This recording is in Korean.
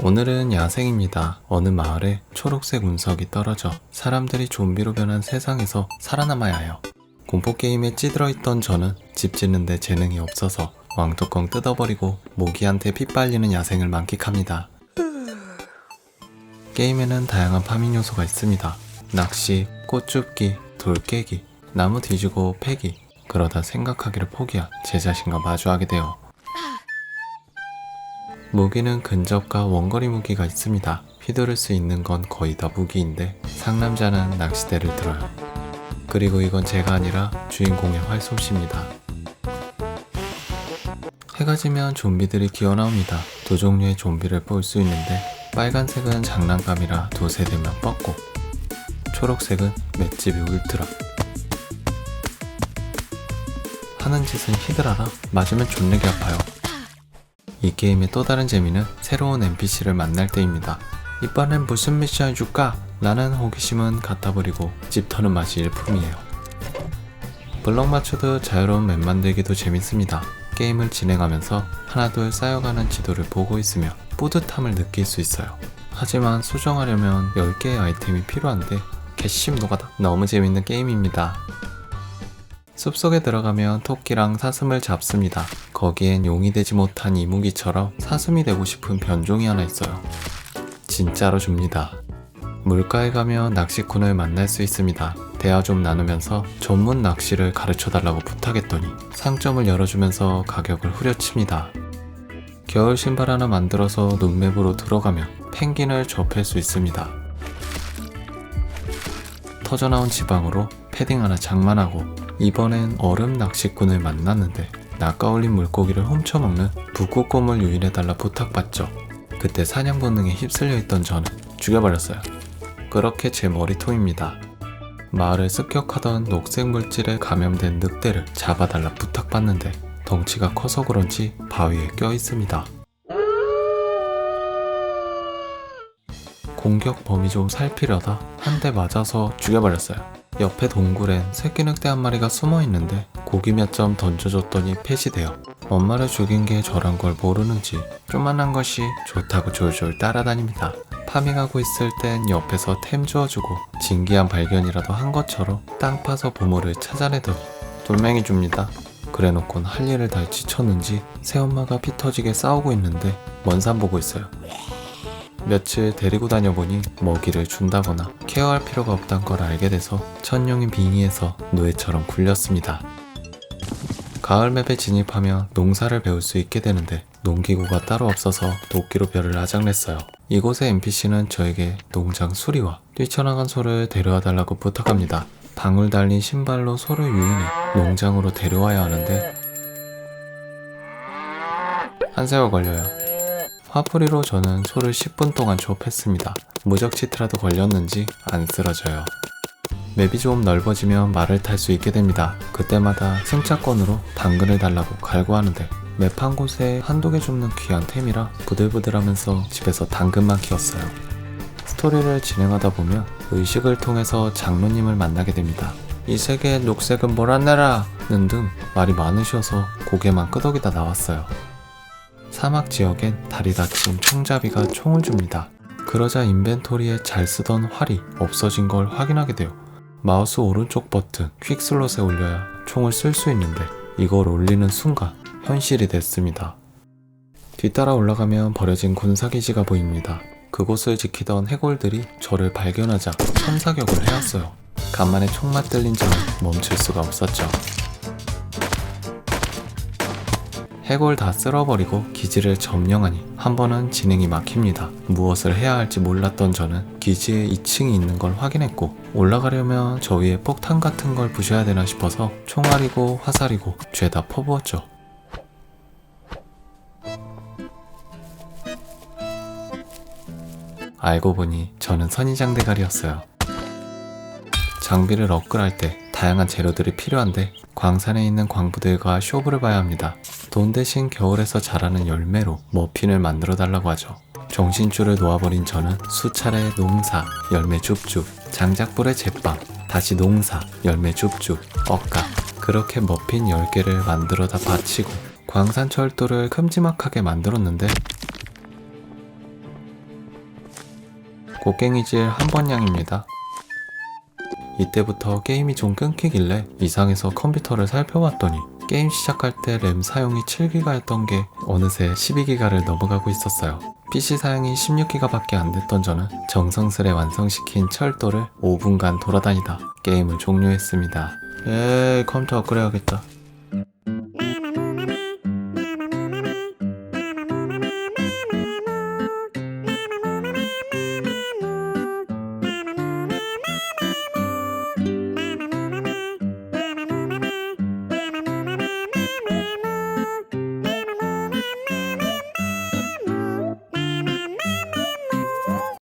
오늘은 야생입니다. 어느 마을에 초록색 운석이 떨어져 사람들이 좀비로 변한 세상에서 살아남아야 해요. 공포게임에 찌들어 있던 저는 집 짓는데 재능이 없어서 왕뚜껑 뜯어버리고 모기한테 피 빨리는 야생을 만끽합니다. 게임에는 다양한 파밍 요소가 있습니다. 낚시, 꽃 줍기, 돌 깨기, 나무 뒤지고 패기. 그러다 생각하기를 포기한 제 자신과 마주하게 돼요. 무기는 근접과 원거리 무기가 있습니다. 휘두를 수 있는 건 거의 다 무기인데 상남자는 낚시대를 들어요. 그리고 이건 제가 아니라 주인공의 활솜씨입니다. 해가 지면 좀비들이 기어 나옵니다. 두 종류의 좀비를 볼 수 있는데 빨간색은 장난감이라 두세 대면 뻗고 초록색은 맷집이 울트라 하는 짓은 히드라라 맞으면 존내게 아파요. 이 게임의 또 다른 재미는 새로운 NPC를 만날 때입니다. 이번엔 무슨 미션 해줄까? 라는 호기심은 갖다 버리고 집 터는 맛이 일품이에요. 블럭 맞추듯 자유로운 맵 만들기도 재밌습니다. 게임을 진행하면서 하나둘 쌓여가는 지도를 보고 있으며 뿌듯함을 느낄 수 있어요. 하지만 수정하려면 10개의 아이템이 필요한데 개심 노가다 너무 재밌는 게임입니다. 숲속에 들어가면 토끼랑 사슴을 잡습니다. 거기엔 용이 되지 못한 이무기처럼 사슴이 되고 싶은 변종이 하나 있어요. 진짜로 줍니다. 물가에 가면 낚시꾼을 만날 수 있습니다. 대화 좀 나누면서 전문 낚시를 가르쳐 달라고 부탁했더니 상점을 열어주면서 가격을 후려칩니다. 겨울 신발 하나 만들어서 눈맵으로 들어가면 펭귄을 접할 수 있습니다. 터져나온 지방으로 패딩 하나 장만하고 이번엔 얼음 낚시꾼을 만났는데 낚아올린 물고기를 훔쳐먹는 북극곰을 유인해달라 부탁받죠. 그때 사냥 본능에 휩쓸려 있던 저는 죽여버렸어요. 그렇게 제 머리통입니다. 마을을 습격하던 녹색 물질에 감염된 늑대를 잡아달라 부탁받는데 덩치가 커서 그런지 바위에 껴 있습니다. 공격 범위 좀 살피려다 한 대 맞아서 죽여버렸어요. 옆에 동굴엔 새끼 늑대 한 마리가 숨어 있는데 고기 몇 점 던져줬더니 폐시돼요. 엄마를 죽인 게 저란 걸 모르는지 조만한 것이 좋다고 졸졸 따라다닙니다. 파밍하고 있을 땐 옆에서 템 주워주고 진기한 발견이라도 한 것처럼 땅 파서 보물을 찾아내더니 돌멩이 줍니다. 그래놓곤 할 일을 다 지쳤는지 새엄마가 피 터지게 싸우고 있는데 먼산 보고 있어요. 며칠 데리고 다녀보니 먹이를 준다거나 케어할 필요가 없단 걸 알게 돼서 천룡이 빙의해서 노예처럼 굴렸습니다. 가을 맵에 진입하면 농사를 배울 수 있게 되는데 농기구가 따로 없어서 도끼로 벼를 아작냈어요. 이곳의 NPC는 저에게 농장 수리와 뛰쳐나간 소를 데려와 달라고 부탁합니다. 방울 달린 신발로 소를 유인해 농장으로 데려와야 하는데 한 세월 걸려요. 화풀이로 저는 소를 10분 동안 조업했습니다. 무적치트라도 걸렸는지 안 쓰러져요. 맵이 좀 넓어지면 말을 탈 수 있게 됩니다. 그때마다 승차권으로 당근을 달라고 갈구하는데 맵 한 곳에 한두 개 줍는 귀한 템이라 부들부들하면서 집에서 당근만 키웠어요. 스토리를 진행하다 보면 의식을 통해서 장로님을 만나게 됩니다. 이 세계의 녹색은 몰아내라!는 등 말이 많으셔서 고개만 끄덕이다 나왔어요. 사막 지역엔 다리 다친 총잡이가 총을 줍니다. 그러자 인벤토리에 잘 쓰던 활이 없어진 걸 확인하게 돼요. 마우스 오른쪽 버튼 퀵 슬롯에 올려야 총을 쓸 수 있는데 이걸 올리는 순간 현실이 됐습니다. 뒤따라 올라가면 버려진 군사기지가 보입니다. 그곳을 지키던 해골들이 저를 발견하자 참사격을 해왔어요. 간만에 총맛 들린 저는 멈출 수가 없었죠. 해골 다 쓸어버리고 기지를 점령하니 한 번은 진행이 막힙니다. 무엇을 해야 할지 몰랐던 저는 기지에 2층이 있는 걸 확인했고 올라가려면 저 위에 폭탄 같은 걸 부셔야 되나 싶어서 총알이고 화살이고 죄다 퍼부었죠. 알고 보니 저는 선인장 대가리였어요. 장비를 업글할 때 다양한 재료들이 필요한데 광산에 있는 광부들과 쇼부를 봐야 합니다. 돈 대신 겨울에서 자라는 열매로 머핀을 만들어 달라고 하죠. 정신줄을 놓아버린 저는 수차례 농사, 열매 줍줍, 장작불에 제빵, 다시 농사, 열매 줍줍, 억까 그렇게 머핀 10개를 만들어 다 바치고 광산철도를 큼지막하게 만들었는데 곡괭이질 한 번량입니다. 이때부터 게임이 좀 끊기길래 이상해서 컴퓨터를 살펴봤더니 게임 시작할 때 램 사용이 7기가였던 게 어느새 12기가를 넘어가고 있었어요. PC 사용이 16기가밖에 안 됐던 저는 정성스레 완성시킨 철도를 5분간 돌아다니다 게임을 종료했습니다. 에이 컴퓨터 업그레이드해야겠다.